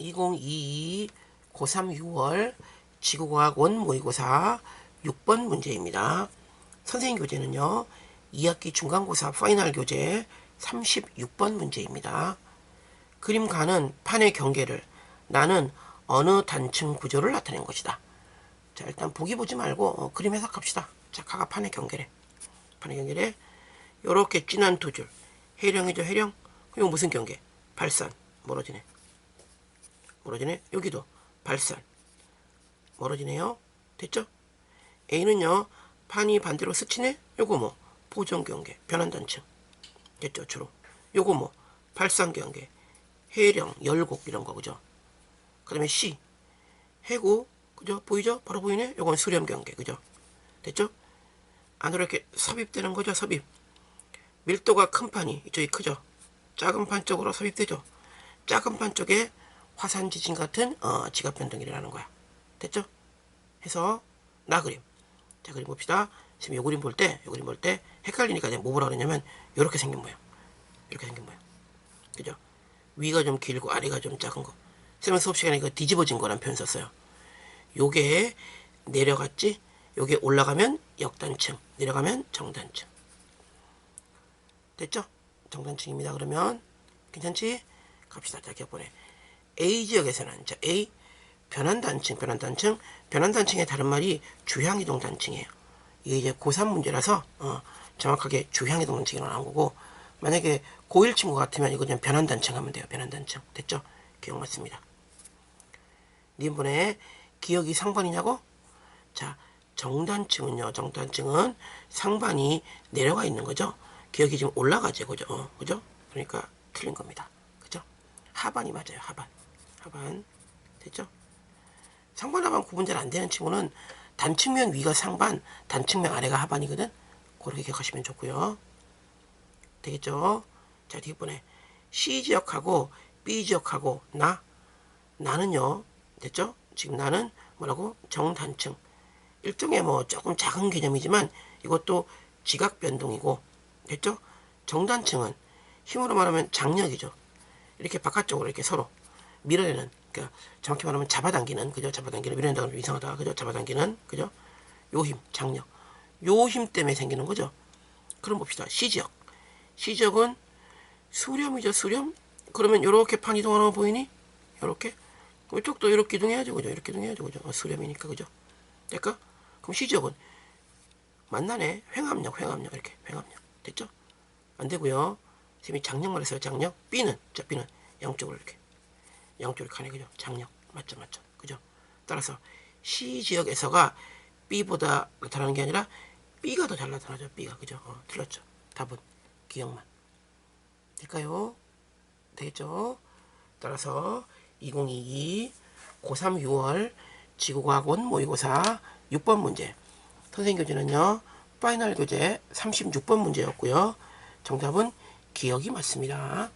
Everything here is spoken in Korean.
2022 고3 6월 지구과학 원 모의고사 6번 문제입니다. 선생님 교재는요. 2학기 중간고사 파이널 교재 36번 문제입니다. 그림 가는 판의 경계를 나는 어느 단층 구조를 나타낸 것이다. 자 일단 보기 보지 말고 어, 그림 해석합시다. 자 가가 판의 경계래. 판의 경계래 요렇게 진한 두 줄. 해령이죠 해령. 이거 무슨 경계? 발산. 멀어지네. 멀어지네. 여기도 발산. 멀어지네요. 됐죠? A는요. 판이 반대로 스치네. 요거 뭐 보정 경계. 변환 단층. 됐죠? 주로. 요거 뭐 발산 경계. 해령, 열곡 이런 거 그죠? 그 다음에 C. 해고 그죠? 보이죠? 바로 보이네. 요건 수렴 경계. 그죠? 됐죠? 안으로 이렇게 삽입되는 거죠. 삽입. 밀도가 큰 판이 이쪽이 크죠. 작은 판 쪽으로 삽입되죠. 작은 판 쪽에 화산 지진 같은 어, 지각 변동이 일어나는 거야. 됐죠? 해서 나 그림. 자 그림 봅시다. 지금 요 그림 볼 때, 요 그림 볼 때 헷갈리니까 내가 뭐 보라 그러냐면 요렇게 생긴 모양. 이렇게 생긴 모양. 그죠? 위가 좀 길고 아래가 좀 작은 거. 쌤은 수업 시간에 이거 뒤집어진 거란 표현 썼어요. 요게 내려갔지? 요게 올라가면 역단층, 내려가면 정단층. 됐죠? 정단층입니다. 그러면 괜찮지? 갑시다. 자, 기억보내. A 지역에서는 자 A 변환 단층, 변환 단층, 변환 단층의 다른 말이 주향 이동 단층이에요. 이게 이제 고3 문제라서 어, 정확하게 주향 이동 단층이 나온 거고 만약에 고1 친구 같으면 이거 그냥 변환 단층 하면 돼요. 변환 단층. 됐죠? 기억 맞습니다. 니번에 기억이 상반이냐고? 자, 정단층은요. 정단층은 상반이 내려가 있는 거죠. 기억이 지금 올라가죠. 그죠? 어, 그죠? 그러니까 틀린 겁니다. 그죠? 하반이 맞아요. 하반. 하반. 됐죠? 상반 하반 구분 잘 안 되는 친구는 단층면 위가 상반, 단층면 아래가 하반이거든. 그렇게 기억하시면 좋고요. 되겠죠? 자, 뒷번에 C 지역하고 B 지역하고 나 나는요. 됐죠? 지금 나는 뭐라고? 정단층. 일종의 뭐 조금 작은 개념이지만 이것도 지각 변동이고 됐죠? 정단층은 힘으로 말하면 장력이죠. 이렇게 바깥쪽으로 이렇게 서로 밀어내는 그러니까 정확히 말하면 잡아당기는 그죠? 잡아당기는 밀어낸다고 하면 이상하다 그죠? 잡아당기는 그죠? 요 힘 장력 요 힘 때문에 생기는 거죠. 그럼 봅시다. C지역 C지역은 수렴이죠. 수렴 그러면 요렇게 판 이동하는 거 보이니? 요렇게 이쪽도 이렇게 이동해야죠. 그죠? 이렇게 이동해야죠. 그죠? 어, 수렴이니까 그죠? 될까? 그럼 C지역은 만나네. 횡압력, 횡압력 이렇게 횡압력 됐죠? 안 되고요. 쌤이 장력 말했어요. 장력. B는 자 B는 양쪽으로 이렇게 양쪽으로 가네 그죠? 장력 맞죠, 맞죠, 그죠? 따라서 C 지역에서가 B보다 나타나는 게 아니라 B가 더 잘 나타나죠. B가 그죠? 어, 틀렸죠. 답은 기억만 될까요? 되겠죠? 따라서 2022 고3 6월 지구과학원 모의고사 6번 문제 선생님 교재는요 파이널 교재 36번 문제였고요 정답은 기억이 맞습니다